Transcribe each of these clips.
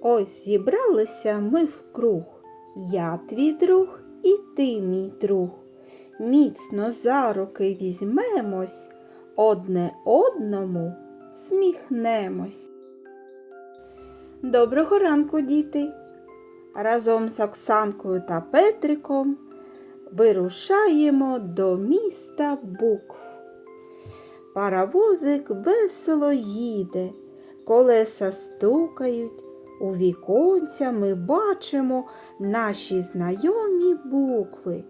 Ось зібралися ми вкруг. Я твій друг і ти мій друг. Міцно за руки візьмемось, одне одному сміхнемось. Доброго ранку, діти! Разом з Оксанкою та Петриком вирушаємо до міста букв. Паровозик весело їде, колеса стукають, у віконця ми бачимо наші знайомі букви.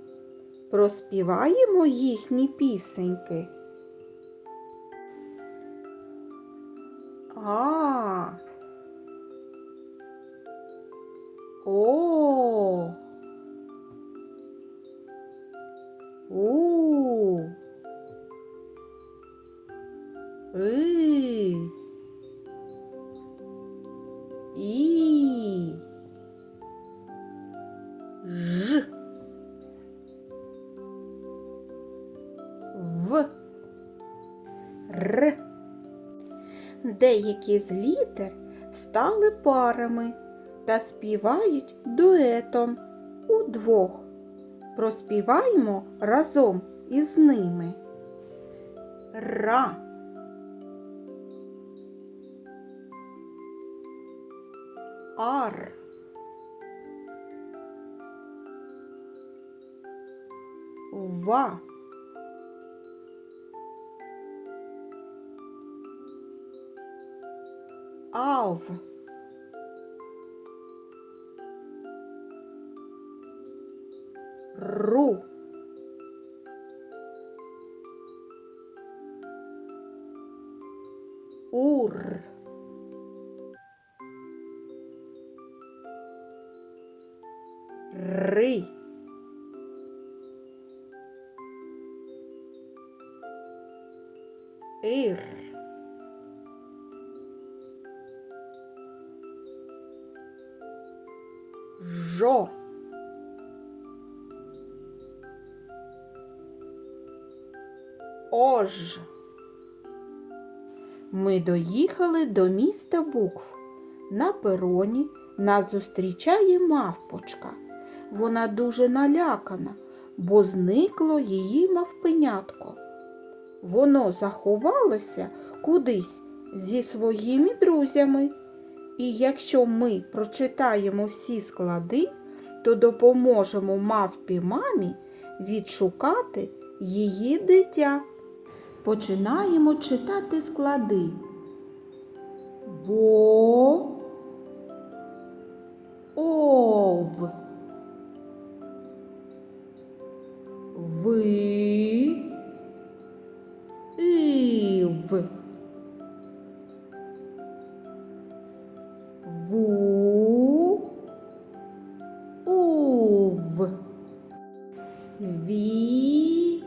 Проспіваємо їхні пісеньки. А. О. І. Ж. В. Р. Деякі з літер стали парами та співають дуетом удвох. Проспіваємо разом із ними. Ра. Ар. Ва. Ав. Ру. Ри. Ир. Жо. Ож. Ми доїхали до міста букв. На пероні нас зустрічає мавпочка. Вона дуже налякана, бо зникло її мавпенятко. Воно заховалося кудись зі своїми друзями. І якщо ми прочитаємо всі склади, то допоможемо мавпі мамі відшукати її дитя. Починаємо читати склади. Во. Ів. Ву. Ув. Ві.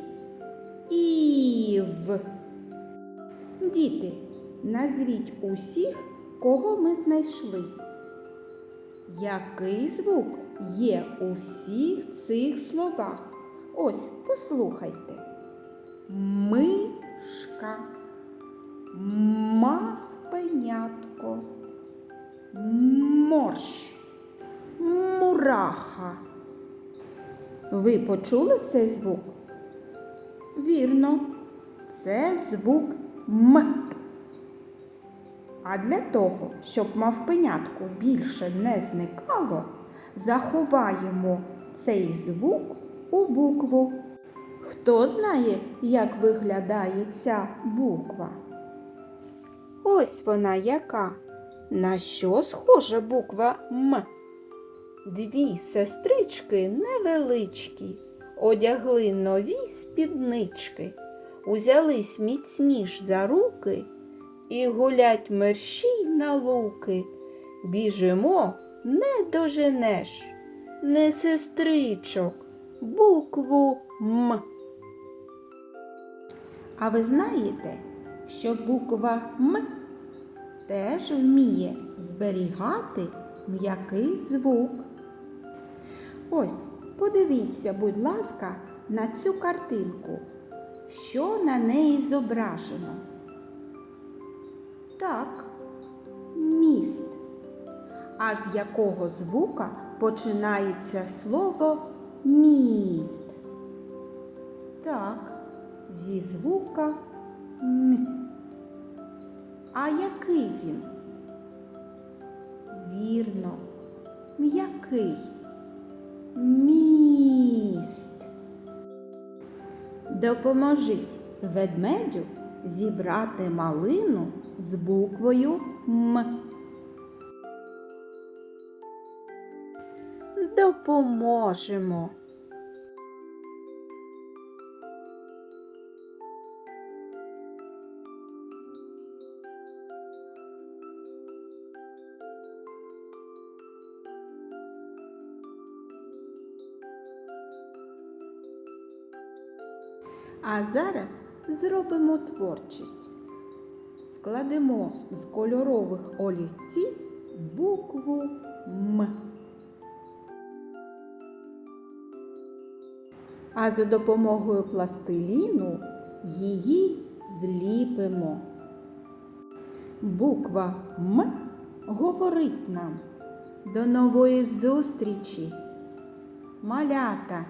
Ів. Діти, назвіть усіх, кого ми знайшли. Який звук є у всіх цих словах? Ось послухайте. Мишка, мавпенятко, морж, мураха. Ви почули цей звук? Вірно, це звук М. А для того, щоб мавпенятку більше не зникало, заховаємо цей звук у букву. Хто знає, як виглядає ця буква? Ось вона яка. На що схожа буква М? Дві сестрички невеличкі, одягли нові спіднички, узялись міцніш за руки і гулять мерщій на луки. Біжимо, не доженеш, не сестричок, букву М. А ви знаєте, що буква М теж вміє зберігати м'який звук. Ось, подивіться, будь ласка, на цю картинку. Що на неї зображено? Так, міст. А з якого звука починається слово міст? Так, зі звука. А який він? Вірно, м'який. Міст. Допоможіть ведмедю зібрати малину з буквою М. Допоможемо. А зараз зробимо творчість. Складемо з кольорових олівців букву М. А за допомогою пластиліну її зліпимо. Буква М говорить нам. До нової зустрічі, малята!